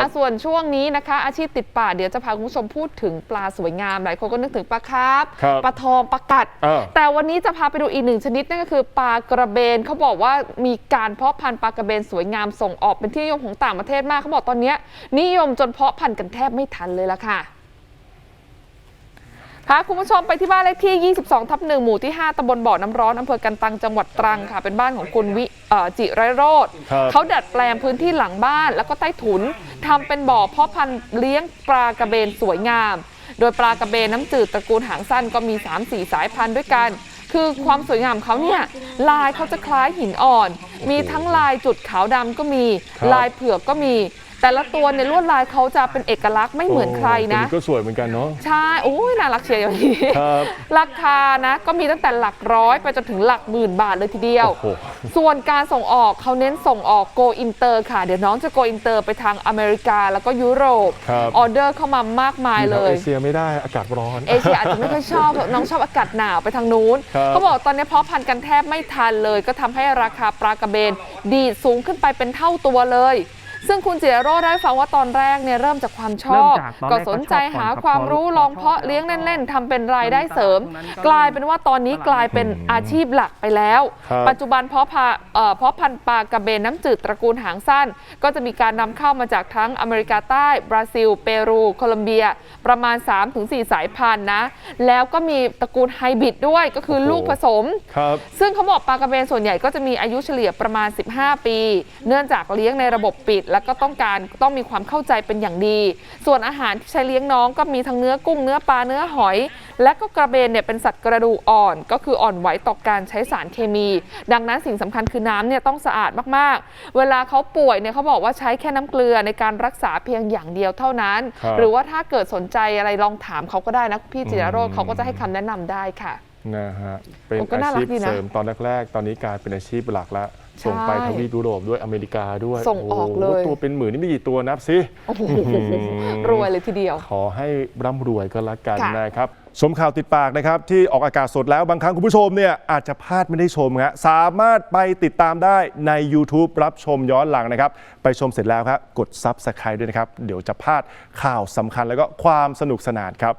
อะส่วนช่วงนี้นะคะ อาชีพติดป่าเดี๋ยวจะพาคุณผู้ชมพูดถึงปลาสวยงาม หลายคนก็นึกถึงปลาคาร์ฟครับปลาทองปลากัด เออ แต่วันนี้จะพาไปดูอีกหนึ่งชนิดนั่นก็คือปลากระเบนเขาบอกว่ามีการเพาะพันธุ์ปลากระเบนสวยงามส่งออกเป็นที่นิยมของต่างประเทศมากเขาบอกตอนเนี้ยนิยมจนเพาะพันธุ์กันแทบไม่ทันเลยละค่ะ พาคุณผู้ชมไปที่บ้านเลขที่ 22 ทับหนึ่งหมู่ที่ 5ตำบลบ่อน้ำร้อนอำเภอกันตัง จังหวัดตรังค่ะ เป็นบ้านของคุณวิเอ่อจิไรโรธครับเขาดัดแปลงพื้นที่หลังบ้านแล้วก็ใต้ถุนทำเป็นบ่อเพาะพันธุ์เลี้ยงปลากระเบนสวยงาม โดยปลากระเบนน้ำจืดตระกูลหางสั้นก็มี 3-4 สายพันธุ์ด้วยกัน คือความสวยงามของเขาเนี่ยลายเขาจะคล้ายหินอ่อน มีทั้งลายจุดขาวดำก็มีครับลายเผือกก็มี แต่ละตัวในยลวดลายเขาจะเป็นเอกลักษณ์ไม่เหมือนใครนะโอ้ตัวก็สวยเหมือนกันเนาะใช่โอ้ยน่ารักเชียร์อย่างนี้ครับราคานะก็มีตั้งแต่หลักร้อยไปจนถึงหลักหมื่นบาทเลยทีเดียวโอ้โหส่วนการส่งออกเขาเน้นส่งออกโกอินเตอร์ค่ะ เดี๋ยวน้องจะโกอินเตอร์ไปทางอเมริกาแล้วก็ยุโรปครับออเดอร์เข้ามามากมายเลยเอเชียไม่ได้อากาศร้อน เอเชียอาจจะไม่ค่อยชอบน้องชอบอากาศหนาวไปทางนู้นครับเขาบอกตอนนี้เพาะพันธุ์กันแทบไม่ทันเลย ก็ทำให้ราคาปลากระเบนดีดสูงขึ้นไปเป็นเท่าตัวเลย ซึ่งคุณเจโร่ได้ฟังว่าตอนแรกเนี่ยเริ่มจากความชอบเริ่มจากตอนแรกก็สนใจหาความรู้ก็ชอบลองเพาะเลี้ยงเล่น ๆทำเป็นรายได้เสริม กลายเป็นว่าตอนนี้กลายเป็นอาชีพหลักไปแล้วครับปัจจุบันเพาะพาเอ่อเพาะพันธุ์ปลากระเบนน้ำจืดตระกูลหางสั้น ก็จะมีการนำเข้ามาจากทั้งอเมริกาใต้ บราซิล เปรู โคลอมเบีย ประมาณ 3-4 สายพันธุ์นะ แล้วก็มีตระกูลไฮบริดด้วยก็คือโอ้โหลูกผสมครับซึ่งเขาบอกปลากระเบนส่วนใหญ่ก็จะมีอายุเฉลี่ยประมาณ 15 ปี เนื่องจากเลี้ยงในระบบปิดแล้วก็ต้องการต้องมีความเข้าใจเป็นอย่างดี ส่วนอาหารที่ใช้เลี้ยงน้องก็มีทั้งเนื้อกุ้งเนื้อปลาเนื้อหอย และก็กระเบนเนี่ยเป็นสัตว์กระดูกอ่อน ก็คืออ่อนไหวต่อการใช้สารเคมี ดังนั้นสิ่งสำคัญคือน้ำเนี่ยต้องสะอาดมากๆ เวลาเขาป่วยเนี่ยเขาบอกว่าใช้แค่น้ำเกลือในการรักษาเพียงอย่างเดียวเท่านั้นครับหรือว่าถ้าเกิดสนใจอะไรลองถามเขาก็ได้นะพี่จิรโรจอืน์มเขาก็จะให้คำแนะนำได้ค่ะ นะฮะเป็นโอ้ก็น่าอารักชีพดีนะเสริมตอนแรกๆ ตอนนี้กลายเป็นอาชีพหลักละใช่ส่งไปทวีปยุโรปด้วยอเมริกาด้วยส่งออกเลยโตัวเป็นหมื่นนี่มีกี่ตัวนับสิ โอ้โหอืมรวยเลยทีเดียว ขอให้ร่ำรวยก็แล้วกันค่ะ นะครับ ชมข่าวติดปากนะครับ ที่ออกอากาศสดแล้วบางครั้งคุณผู้ชมเนี่ยอาจจะพลาดไม่ได้ชมฮะสามารถไปติดตามได้ใน YouTube รับชมย้อนหลังนะครับ ไปชมเสร็จแล้วครับ กด Subscribe ด้วยนะครับ เดี๋ยวจะพลาดข่าวสำคัญแล้วก็ความสนุกสนานครับ